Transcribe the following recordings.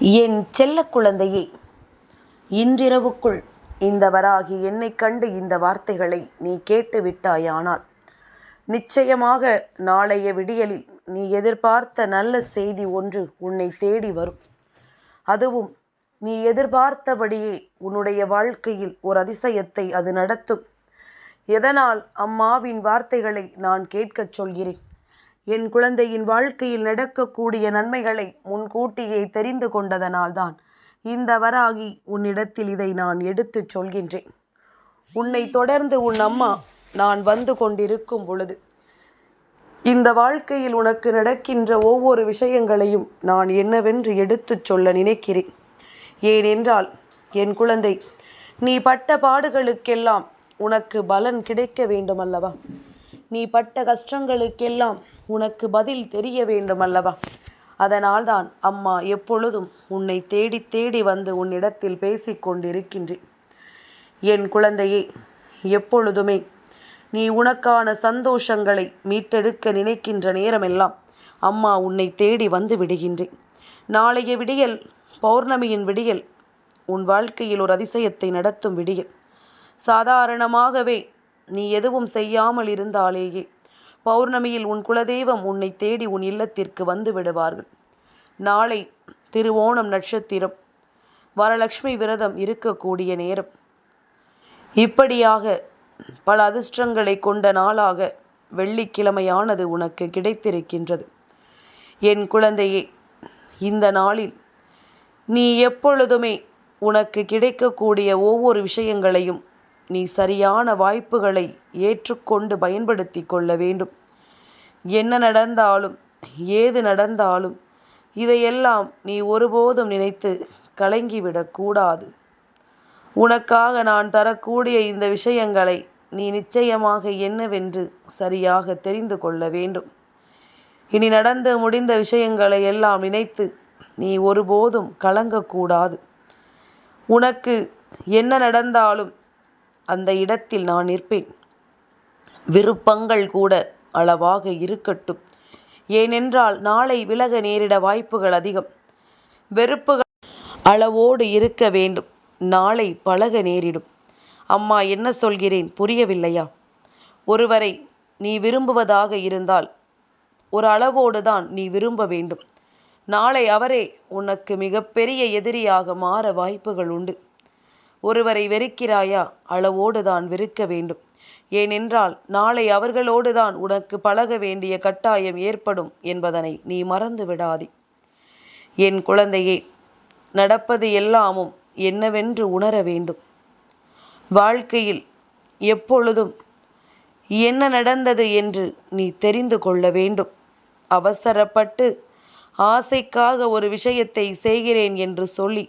என் செல்ல குழந்தையே இன்றிரவுக்குள் இந்த வராகி என்னை கண்டு இந்த வார்த்தைகளை நீ கேட்டு விட்டாயானால் நிச்சயமாக நாளைய விடியலில் நீ எதிர்பார்த்த நல்ல செய்தி ஒன்று உன்னை தேடி வரும். அதுவும் நீ எதிர்பார்த்தபடியே உன்னுடைய வாழ்க்கையில் ஒரு அதிசயத்தை அது நடத்தும். எதனால் அம்மாவின் வார்த்தைகளை நான் கேட்கச் சொல்கிறேன்? என் குழந்தையின் வாழ்க்கையில் நடக்கக்கூடிய நன்மைகளை முன்கூட்டியே தெரிந்து கொண்டதனால்தான் இந்த வராகி உன்னிடத்தில் இதை நான் எடுத்துச் சொல்கின்றேன். உன்னை தொடர்ந்து உன் அம்மா நான் வந்து கொண்டிருக்கும் பொழுது இந்த வாழ்க்கையில் உனக்கு நடக்கின்ற ஒவ்வொரு விஷயங்களையும் நான் என்னவென்று எடுத்துச் சொல்ல நினைக்கிறேன். ஏனென்றால் என் குழந்தை நீ பட்ட பாடுகளுக்கெல்லாம் உனக்கு பலன் கிடைக்க வேண்டுமல்லவா? நீ பட்ட கஷ்டங்களுக்கெல்லாம் உனக்கு பதில் தெரிய வேண்டுமல்லவா? அதனால்தான் அம்மா எப்பொழுதும் உன்னை தேடி தேடி வந்து உன்னிடத்தில் பேசிக்கொண்டிருக்கின்றேன் என் குழந்தையே எப்பொழுதுமே நீ உனக்கான சந்தோஷங்களை மீட்டெடுக்க நினைக்கின்ற நேரமெல்லாம் அம்மா உன்னை தேடி வந்து விடுகின்றேன். நாளைய விடியல் பௌர்ணமியின் விடியல் உன் வாழ்க்கையில் ஒரு அதிசயத்தை நடத்தும் விடியல். சாதாரணமாகவே நீ எதுவும் செய்யாமல் இருந்தாலேயே. பௌர்ணமியில் உன் குலதெய்வம் உன்னை தேடி உன் இல்லத்திற்கு வந்து விடுவார்கள். நாளை திருவோணம் நட்சத்திரம். வரலட்சுமி விரதம் இருக்கக்கூடிய நேரம். இப்படியாக பல அதிர்ஷ்டங்களை கொண்ட நாளாக வெள்ளிக்கிழமையானது உனக்கு கிடைத்திருக்கின்றது. என் குழந்தையே இந்த நாளில் நீ எப்பொழுதுமே உனக்கு கிடைக்கக்கூடிய ஒவ்வொரு விஷயங்களையும் நீ சரியான வாய்ப்புகளை ஏற்றுக்கொண்டு பயன்படுத்தி கொள்ள வேண்டும். என்ன நடந்தாலும் ஏது நடந்தாலும் இதையெல்லாம் நீ ஒருபோதும் நினைத்து கலங்கிவிடக்கூடாது உனக்காக நான் தரக்கூடிய இந்த விஷயங்களை நீ நிச்சயமாக என்னவென்று சரியாக தெரிந்து கொள்ள வேண்டும். இனி நடந்து முடிந்த விஷயங்களை எல்லாம் நினைத்து நீ ஒருபோதும் கலங்கக்கூடாது உனக்கு என்ன நடந்தாலும் அந்த இடத்தில் நான் நிற்பேன். விருப்பங்கள் கூட அளவாக இருக்கட்டும். ஏனென்றால் நாளை விலக நேரிட வாய்ப்புகள் அதிகம். வெறுப்புகள் அளவோடு இருக்க வேண்டும். நாளை பழக நேரிடும். அம்மா என்ன சொல்கிறேன்? புரியவில்லையா? ஒருவரை நீ விரும்புவதாக இருந்தால் ஒரு அளவோடு தான் நீ விரும்ப வேண்டும். நாளை அவரே உனக்கு மிகப்பெரிய எதிரியாக மாற வாய்ப்புகள் உண்டு. ஒருவரை வெறுக்கிறாயா? அளவோடு தான் வெறுக்க வேண்டும். ஏனென்றால் நாளை அவர்களோடு தான் உனக்கு பழக வேண்டிய கட்டாயம் ஏற்படும் என்பதனை நீ மறந்து விடாதே. என் குழந்தையே நடப்பது எல்லாமும் என்னவென்று உணர வேண்டும். வாழ்க்கையில் எப்பொழுதும் என்ன நடந்தது என்று நீ தெரிந்து கொள்ள வேண்டும். அவசரப்பட்டு ஆசைக்காக ஒரு விஷயத்தை செய்கிறேன் என்று சொல்லி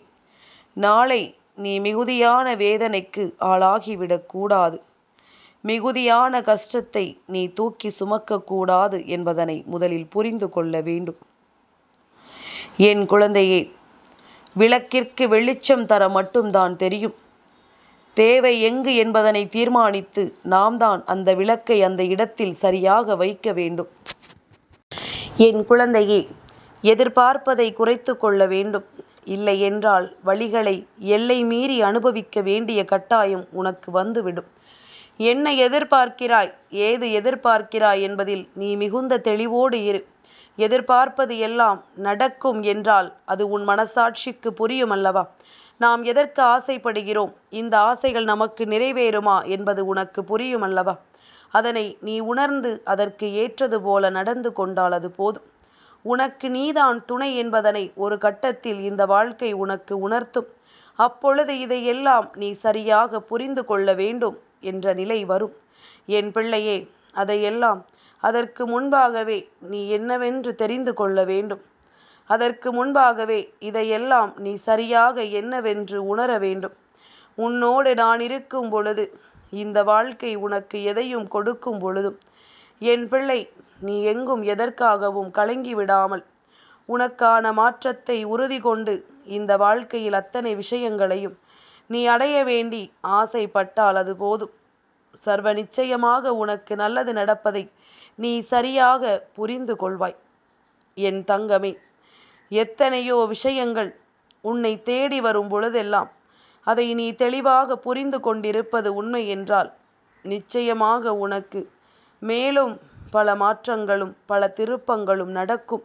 நாளை நீ மிகுதியான வேதனைக்கு ஆளாகிவிடக்கூடாது மிகுதியான கஷ்டத்தை நீ தூக்கி சுமக்கக்கூடாது என்பதனை முதலில் புரிந்து கொள்ள வேண்டும். என் குழந்தையே விளக்கிற்கு வெளிச்சம் தர மட்டும்தான் தெரியும். தேவை எங்கு என்பதனை தீர்மானித்து நாம் தான் அந்த விளக்கை அந்த இடத்தில் சரியாக வைக்க வேண்டும். என் குழந்தையே எதிர்பார்ப்பதை குறைத்து கொள்ள வேண்டும். இல்லை என்றால் வழிகளை எல்லை மீறி அனுபவிக்க வேண்டிய கட்டாயம் உனக்கு வந்துவிடும். என்ன எதிர்பார்க்கிறாய்? ஏது எதிர்பார்க்கிறாய் என்பதில் நீ மிகுந்த தெளிவோடு இரு. எதிர்பார்ப்பது எல்லாம் நடக்கும் என்றால் அது உன் மனசாட்சிக்கு புரியும் அல்லவா? நாம் எதற்கு ஆசைப்படுகிறோம்? இந்த ஆசைகள் நமக்கு நிறைவேறுமா என்பது உனக்கு புரியும் அல்லவா? அதனை நீ உணர்ந்து அதற்கு ஏற்றது போல நடந்து கொண்டால் அது போதும். உனக்கு நீதான் துணை என்பதனை ஒரு கட்டத்தில் இந்த வாழ்க்கை உனக்கு உணர்த்தும். அப்பொழுது இதையெல்லாம் நீ சரியாக புரிந்து கொள்ள வேண்டும் என்ற நிலை வரும். என் பிள்ளையே அதையெல்லாம் அதற்கு முன்பாகவே நீ என்னவென்று தெரிந்து கொள்ள வேண்டும். அதற்கு முன்பாகவே இதையெல்லாம் நீ சரியாக என்னவென்று உணர வேண்டும். உன்னோடு நான் இருக்கும் பொழுது இந்த வாழ்க்கை உனக்கு எதையும் கொடுக்கும் பொழுதும் என் பிள்ளை நீ எங்கும் எதற்காகவும் கலங்கி விடாமல் உனக்கான மாற்றத்தை உறுதி கொண்டு இந்த வாழ்க்கையில் அத்தனை விஷயங்களையும் நீ அடைய வேண்டி ஆசைப்பட்டால் அது போதும். சர்வ நிச்சயமாக உனக்கு நல்லது நடப்பதை நீ சரியாக புரிந்து கொள்வாய். என் தங்கமே எத்தனையோ விஷயங்கள் உன்னை தேடி வரும் பொழுதெல்லாம் அதை நீ தெளிவாக புரிந்து கொண்டிருப்பது உண்மை என்றால் நிச்சயமாக உனக்கு மேலும் பல மாற்றங்களும் பல திருப்பங்களும் நடக்கும்.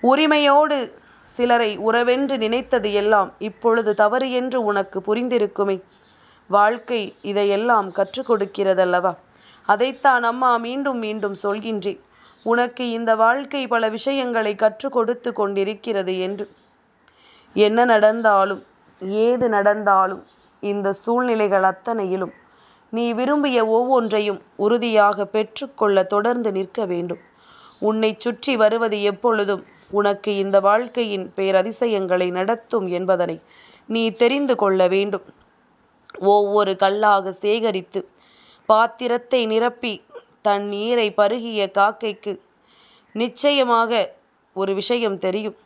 உரிமையோடு சிலரை உறவென்று நினைத்தது எல்லாம் இப்பொழுது தவறு என்று உனக்கு புரிந்திருக்குமே. வாழ்க்கை இதையெல்லாம் கற்றுக் கொடுக்கிறதல்லவா? அதைத்தான் அம்மா மீண்டும் மீண்டும் சொல்கின்றேன். உனக்கு இந்த வாழ்க்கை பல விஷயங்களை கற்றுக் கொடுத்து கொண்டிருக்கிறது என்று. என்ன நடந்தாலும் ஏது நடந்தாலும் இந்த சூழ்நிலைகள் அத்தனையிலும் நீ விரும்பிய ஒவ்வொன்றையும் உறுதியாக பெற்றுக்கொள்ள தொடர்ந்து நிற்க வேண்டும். உன்னை சுற்றி வருவது எப்பொழுதும் உனக்கு இந்த வாழ்க்கையின் பேரதிசயங்களை நடத்தும் என்பதனை நீ தெரிந்து கொள்ள வேண்டும். ஒவ்வொரு கல்லாக சேகரித்து பாத்திரத்தை நிரப்பி தன் நீரை பருகிய காக்கைக்கு நிச்சயமாக ஒரு விஷயம் தெரியும்.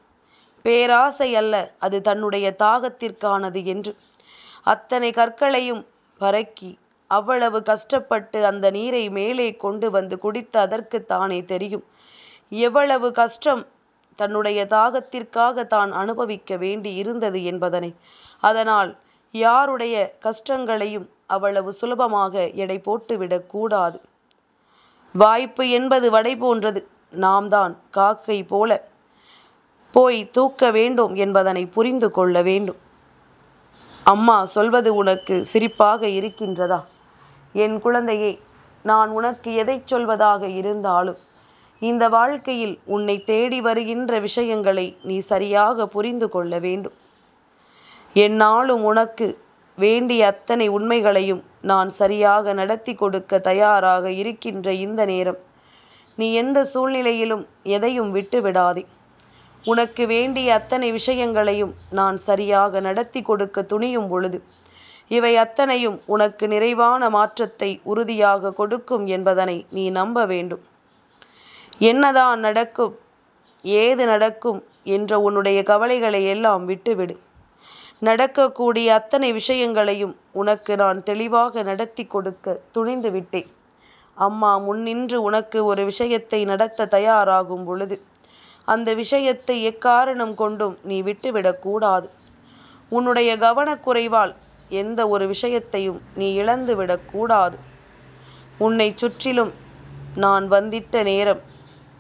பேராசை அல்ல அது தன்னுடைய தாகத்திற்கானது என்று. அத்தனை கற்களையும் பறக்கி அவ்வளவு கஷ்டப்பட்டு அந்த நீரை மேலே கொண்டு வந்து குடித்த அதற்கு தானே தெரியும். எவ்வளவு கஷ்டம் தன்னுடைய தாகத்திற்காக தான் அனுபவிக்க வேண்டி இருந்தது என்பதனை. அதனால் யாருடைய கஷ்டங்களையும் அவ்வளவு சுலபமாக எடை போட்டுவிடக் கூடாது. வாய்ப்பு என்பது வடை போன்றது. நாம் தான் காக்கை போல போய் தூக்க வேண்டும் என்பதனை புரிந்து கொள்ள வேண்டும். அம்மா சொல்வது உனக்கு சிரிப்பாக இருக்கின்றதா? என் குழந்தையே நான் உனக்கு எதை சொல்வதாக இருந்தாலும் இந்த வாழ்க்கையில் உன்னை தேடி வருகின்ற விஷயங்களை நீ சரியாக புரிந்து கொள்ள வேண்டும். என்னாலும் உனக்கு வேண்டிய அத்தனை உண்மைகளையும் நான் சரியாக நடத்தி கொடுக்க தயாராக இருக்கின்ற இந்த நேரம் நீ எந்த சூழ்நிலையிலும் எதையும் விட்டு விடாதே உனக்கு வேண்டிய அத்தனை விஷயங்களையும் நான் சரியாக நடத்தி கொடுக்க துணியும் பொழுது இவை அத்தனையும் உனக்கு நிறைவான மாற்றத்தை உறுதியாக கொடுக்கும் என்பதனை நீ நம்ப வேண்டும். என்னதான் நடக்கும் ஏது நடக்கும் என்ற உன்னுடைய கவலைகளை எல்லாம் விட்டுவிடு. நடக்கக்கூடிய அத்தனை விஷயங்களையும் உனக்கு நான் தெளிவாக நடத்தி கொடுக்க துணிந்து விட்டேன். அம்மா முன்னின்று உனக்கு ஒரு விஷயத்தை நடத்த தயாராகும் பொழுது அந்த விஷயத்தை எக்காரணம் கொண்டும் நீ விட்டுவிடக்கூடாது உன்னுடைய கவனக்குறைவால் எந்த ஒரு விஷயத்தையும் நீ இழந்துவிடக்கூடாது உன்னை சுற்றிலும் நான் வந்திட்ட நேரம்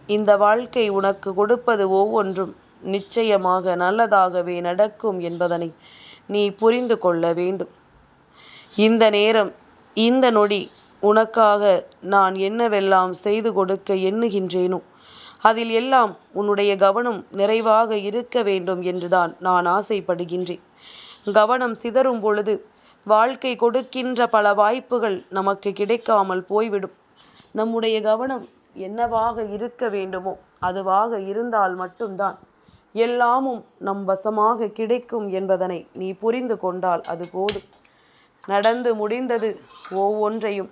இந்த வாழ்க்கை உனக்கு கொடுப்பது ஒவ்வொன்றும் நிச்சயமாக நல்லதாகவே நடக்கும் என்பதனை நீ புரிந்து கொள்ள வேண்டும். இந்த நேரம் இந்த நொடி உனக்காக நான் என்னவெல்லாம் செய்து கொடுக்க எண்ணுகின்றேனோ அதில் எல்லாம் உன்னுடைய கவனம் நிறைவாக இருக்க வேண்டும் என்றுதான் நான் ஆசைப்படுகின்றேன். கவனம் சிதறும் பொழுது வாழ்க்கை கொடுக்கின்ற பல வாய்ப்புகள் நமக்கு கிடைக்காமல் போய்விடும். நம்முடைய கவனம் என்னவாக இருக்க வேண்டுமோ அதுவாக இருந்தால் மட்டும்தான் எல்லாமும் நம் வசமாக கிடைக்கும் என்பதனை நீ புரிந்து கொண்டால் அது போதும். நடந்து முடிந்தது ஒவ்வொன்றையும்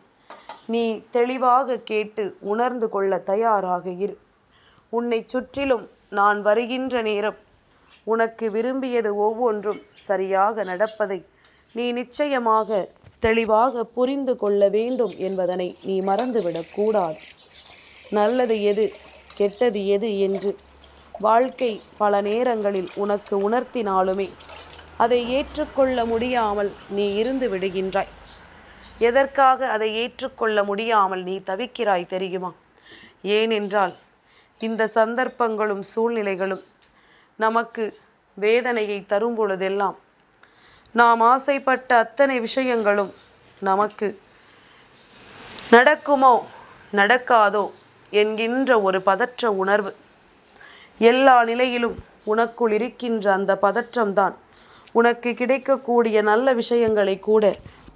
நீ தெளிவாக கேட்டு உணர்ந்து கொள்ள தயாராக இரு. உன்னை சுற்றிலும் நான் வருகின்ற நேரம் உனக்கு விரும்பியது ஒவ்வொன்றும் சரியாக நடப்பதை நீ நிச்சயமாக தெளிவாக புரிந்து கொள்ள வேண்டும் என்பதனை நீ மறந்துவிடக்கூடாது நல்லது எது கெட்டது எது என்று வாழ்க்கை பல நேரங்களில் உனக்கு உணர்த்தினாலுமே அதை ஏற்றுக்கொள்ள முடியாமல் நீ இருந்து விடுகின்றாய். எதற்காக அதை ஏற்றுக்கொள்ள முடியாமல் நீ தவிக்கிறாய் தெரியுமா? ஏனென்றால் இந்த சந்தர்ப்பங்களும் சூழ்நிலைகளும் நமக்கு வேதனையை தரும் பொழுதெல்லாம் நாம் ஆசைப்பட்ட அத்தனை விஷயங்களும் நமக்கு நடக்குமோ நடக்காதோ என்கின்ற ஒரு பதற்ற உணர்வு. எல்லா நிலையிலும் உனக்குள் இருக்கின்ற அந்த பதற்றம்தான். உனக்கு கிடைக்கக்கூடிய நல்ல விஷயங்களை கூட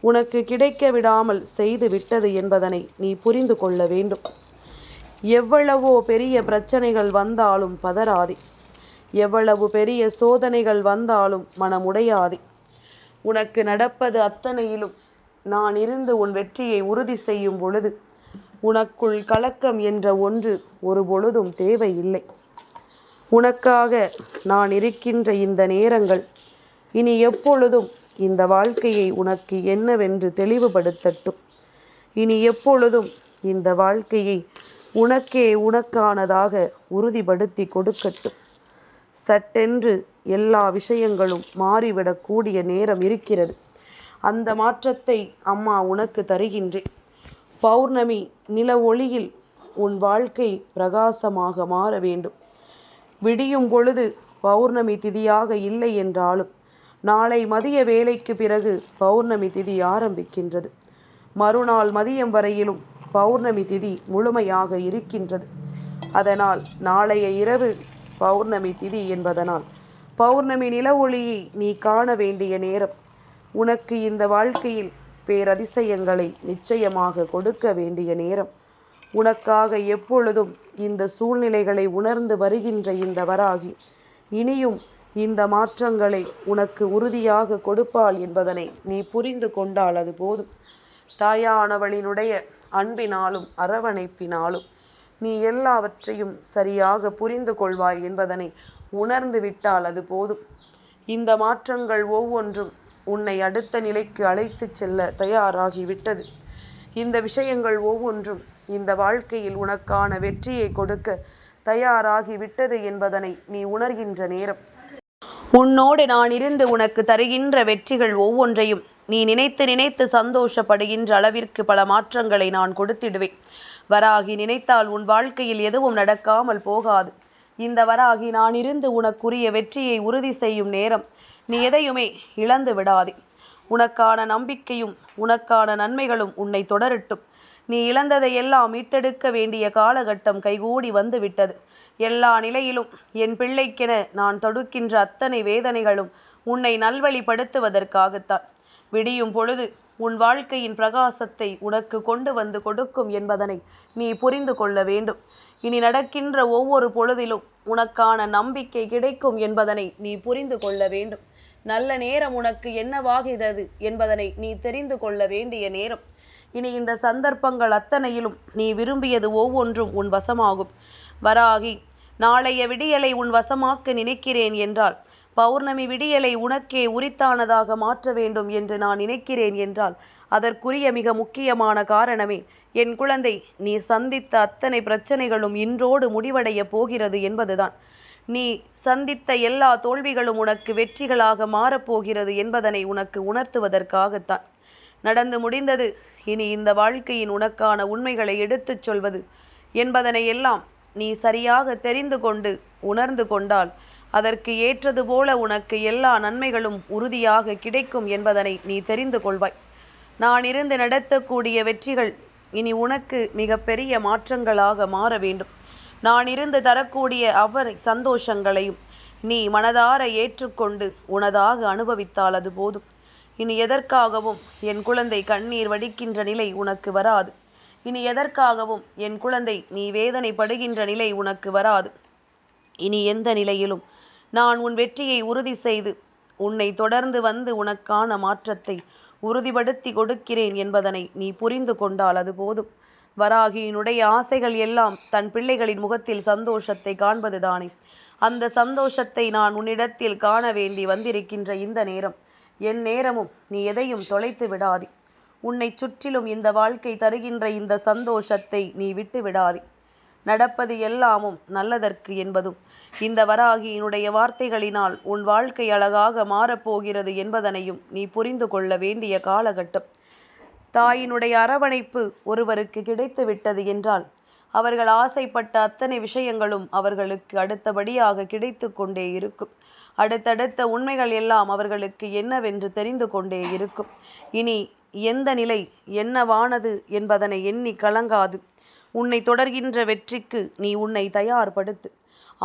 உனக்கு கிடைக்க விடாமல் செய்து விட்டது என்பதனை நீ புரிந்து கொள்ள வேண்டும். எவ்வளவோ பெரிய பிரச்சனைகள் வந்தாலும் பதறாதே. எவ்வளவு பெரிய சோதனைகள் வந்தாலும் மனமுடையாதே. உனக்கு நடப்பது அத்தனையிலும் நான் இருந்து உன் வெற்றியை உறுதி செய்யும் பொழுது உனக்குள் கலக்கம் என்ற ஒன்று ஒரு பொழுதும் தேவையில்லை. உனக்காக நான் இருக்கின்ற இந்த நேரங்கள் இனி எப்பொழுதும் இந்த வாழ்க்கையை உனக்கு என்னவென்று தெளிவுபடுத்தட்டும். இனி எப்பொழுதும் இந்த வாழ்க்கையை உனக்கே உனக்கானதாக உறுதிப்படுத்தி கொடுக்கட்டும். சட்டென்று எல்லா விஷயங்களும் மாறிவிடக்கூடிய நேரம் இருக்கிறது. அந்த மாற்றத்தை அம்மா உனக்கு தருகின்றேன். பௌர்ணமி நில ஒளியில் உன் வாழ்க்கை பிரகாசமாக மாற வேண்டும். விடியும் பொழுது பௌர்ணமி திதியாக இல்லை என்றாலும் நாளை மதிய வேலைக்கு பிறகு பௌர்ணமி திதி ஆரம்பிக்கின்றது. மறுநாள் மதியம் வரையிலும் பௌர்ணமி திதி முழுமையாக இருக்கின்றது. அதனால் நாளைய இரவு பௌர்ணமி திதி என்பதனால். பௌர்ணமி நில ஒளியை நீ காண வேண்டிய நேரம். உனக்கு இந்த வாழ்க்கையில் பேரதிசயங்களை நிச்சயமாக கொடுக்க வேண்டிய நேரம். உனக்காக எப்பொழுதும் இந்த சூழ்நிலைகளை உணர்ந்து வருகின்ற இந்த வராகி. இனியும் இந்த மாற்றங்களை உனக்கு உறுதியாக கொடுப்பாள் என்பதனை நீ புரிந்து கொண்டால் அது போதும். தாயானவளினுடைய அன்பினாலும் அரவணைப்பினாலும் நீ எல்லாவற்றையும் சரியாக புரிந்து கொள்வாய் என்பதனை உணர்ந்து விட்டால் அது போதும். இந்த மாற்றங்கள் ஒவ்வொன்றும் உன்னை அடுத்த நிலைக்கு அழைத்துச் செல்ல தயாராகிவிட்டது. இந்த விஷயங்கள் ஒவ்வொன்றும் இந்த வாழ்க்கையில் உனக்கான வெற்றியை கொடுக்க தயாராகிவிட்டது என்பதனை நீ உணர்கின்ற நேரம். உன்னோடு நான் இருந்து உனக்கு தருகின்ற வெற்றிகள் ஒவ்வொன்றையும் நீ நினைத்து நினைத்து சந்தோஷப்படுகின்ற அளவிற்கு பல மாற்றங்களை நான் கொடுத்திடுவேன். வராகி நினைத்தால் உன் வாழ்க்கையில் எதுவும் நடக்காமல் போகாது. இந்த வராகி நான் இருந்து உனக்குரிய வெற்றியை உறுதி செய்யும் நேரம். நீ எதையுமே இழந்து விடாதே. உனக்கான நம்பிக்கையும் உனக்கான நன்மைகளும் உன்னை தொடரட்டும். நீ இழந்ததை எல்லாம் மீட்டெடுக்க வேண்டிய காலகட்டம் கைகூடி வந்துவிட்டது. எல்லா நிலையிலும் என் பிள்ளைக்கென நான் தொடுக்கின்ற அத்தனை வேதனைகளும் உன்னை நல்வழிப்படுத்துவதற்காகத்தான். விடியும் பொழுது உன் வாழ்க்கையின் பிரகாசத்தை உனக்கு கொண்டு வந்து கொடுக்கும் என்பதனை நீ புரிந்து கொள்ள வேண்டும். இனி நடக்கின்ற ஒவ்வொரு பொழுதிலும் உனக்கான நம்பிக்கை கிடைக்கும் என்பதனை நீ புரிந்து கொள்ள வேண்டும். நல்ல நேரம் உனக்கு என்னவாகிறது என்பதனை நீ தெரிந்து கொள்ள வேண்டிய நேரம். இனி இந்த சந்தர்ப்பங்கள் அத்தனையிலும் நீ விரும்பியது ஒவ்வொன்றும் உன் வசமாகும். வராகி நாளைய விடியலை உன் வசமாக்க நினைக்கிறேன் என்றால் பௌர்ணமி விடியலை உனக்கே உரித்தானதாக மாற்ற வேண்டும் என்று நான் நினைக்கிறேன் என்றால் அதற்குரிய மிக முக்கியமான காரணமே என் குழந்தை நீ சந்தித்த அத்தனை பிரச்சனைகளும் இன்றோடு முடிவடைய போகிறது என்பதுதான். நீ சந்தித்த எல்லா தோல்விகளும் உனக்கு வெற்றிகளாக மாறப்போகிறது என்பதனை உனக்கு உணர்த்துவதற்காகத்தான். நடந்து முடிந்தது இனி இந்த வாழ்க்கையின் உனக்கான உண்மைகளை எடுத்துச் சொல்வது என்பதனை எல்லாம் நீ சரியாக தெரிந்து கொண்டு உணர்ந்து கொண்டால் அதற்கு ஏற்றது போல உனக்கு எல்லா நன்மைகளும் உறுதியாக கிடைக்கும் என்பதனை நீ தெரிந்து கொள்வாய். நான் இருந்து நடத்தக்கூடிய வெற்றிகள் இனி உனக்கு மிகப்பெரிய மாற்றங்களாக மாற வேண்டும். நான் இருந்து தரக்கூடிய அவர் சந்தோஷங்களையும் நீ மனதார ஏற்றுக்கொண்டு உனதாக அனுபவித்தால் அது போதும். இனி எதற்காகவும் என் குழந்தை கண்ணீர் வடிக்கின்ற நிலை உனக்கு வராது. இனி எதற்காகவும் என் குழந்தை நீ வேதனைப்படுகின்ற நிலை உனக்கு வராது. இனி எந்த நிலையிலும் நான் உன் வெற்றியை உறுதி செய்து உன்னை தொடர்ந்து வந்து உனக்கான மாற்றத்தை உறுதிப்படுத்தி கொடுக்கிறேன் என்பதனை நீ புரிந்து கொண்டால் அது போதும். வராகியினுடைய ஆசைகள் எல்லாம் தன் பிள்ளைகளின் முகத்தில் சந்தோஷத்தை காண்பதுதானே. அந்த சந்தோஷத்தை நான் உன்னிடத்தில் காண வேண்டி வந்திருக்கின்ற இந்த நேரம். என் நேரமும் நீ எதையும் தொலைத்து விடாதே. உன்னை சுற்றிலும் இந்த வாழ்க்கை தருகின்ற இந்த சந்தோஷத்தை நீ விட்டு விடாதே. நடப்பது எல்லாமும் நல்லதற்கு என்பதும். இந்த வராகியினுடைய வார்த்தைகளினால் உன் வாழ்க்கை அழகாக மாறப்போகிறது என்பதனையும் நீ புரிந்து கொள்ள வேண்டிய காலகட்டம். தாயினுடைய அரவணைப்பு ஒருவருக்கு கிடைத்து விட்டது என்றால் அவர்கள் ஆசைப்பட்ட அத்தனை விஷயங்களும் அவர்களுக்கு அடுத்தபடியாக கிடைத்து கொண்டே இருக்கும். அடுத்தடுத்த உண்மைகள் எல்லாம் அவர்களுக்கு என்னவென்று தெரிந்து கொண்டே இருக்கும். இனி எந்த நிலை என்னவானது என்பதனை எண்ணி கலங்காது. உன்னை தொடர்கின்ற வெற்றிக்கு நீ உன்னை தயார்படுத்து.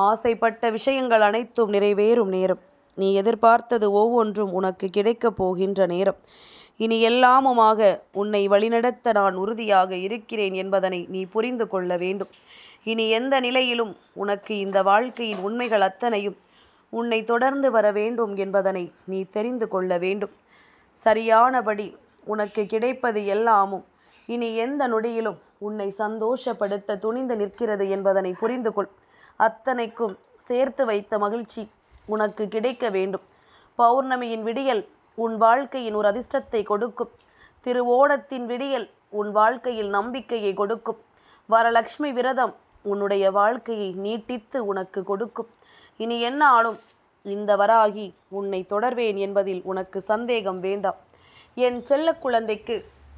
ஆசைப்பட்ட விஷயங்கள் அனைத்தும் நிறைவேறும் நேரம். நீ எதிர்பார்த்தது ஒவ்வொன்றும் உனக்கு கிடைக்கப் போகின்ற நேரம். இனி எல்லாமுமாக உன்னை வழிநடத்த நான் உறுதியாக இருக்கிறேன் என்பதனை நீ புரிந்து கொள்ள வேண்டும். இனி எந்த நிலையிலும் உனக்கு இந்த வாழ்க்கையின் உண்மைகள் அத்தனையும் உன்னை தொடர்ந்து வர வேண்டும் என்பதனை நீ தெரிந்து கொள்ள வேண்டும். சரியானபடி உனக்கு கிடைப்பது எல்லாமும் இனி எந்த நொடியிலும் உன்னை சந்தோஷப்படுத்த துணிந்து நிற்கிறது என்பதனை புரிந்து கொள் அத்தனைக்கும் சேர்த்து வைத்த மகிழ்ச்சி உனக்கு கிடைக்க வேண்டும். பௌர்ணமியின் விடியல் உன் வாழ்க்கையின் ஒரு அதிர்ஷ்டத்தை கொடுக்கும். திருவோணத்தின் விடியல் உன் வாழ்க்கையில் நம்பிக்கையை கொடுக்கும். வரலட்சுமி விரதம் உன்னுடைய வாழ்க்கையை நீட்டித்து உனக்கு கொடுக்கும். இனி என்ன ஆளும் இந்த வராகி உன்னை தொடர்வேன் என்பதில் உனக்கு சந்தேகம் வேண்டாம். என் செல்ல குழந்தைக்கு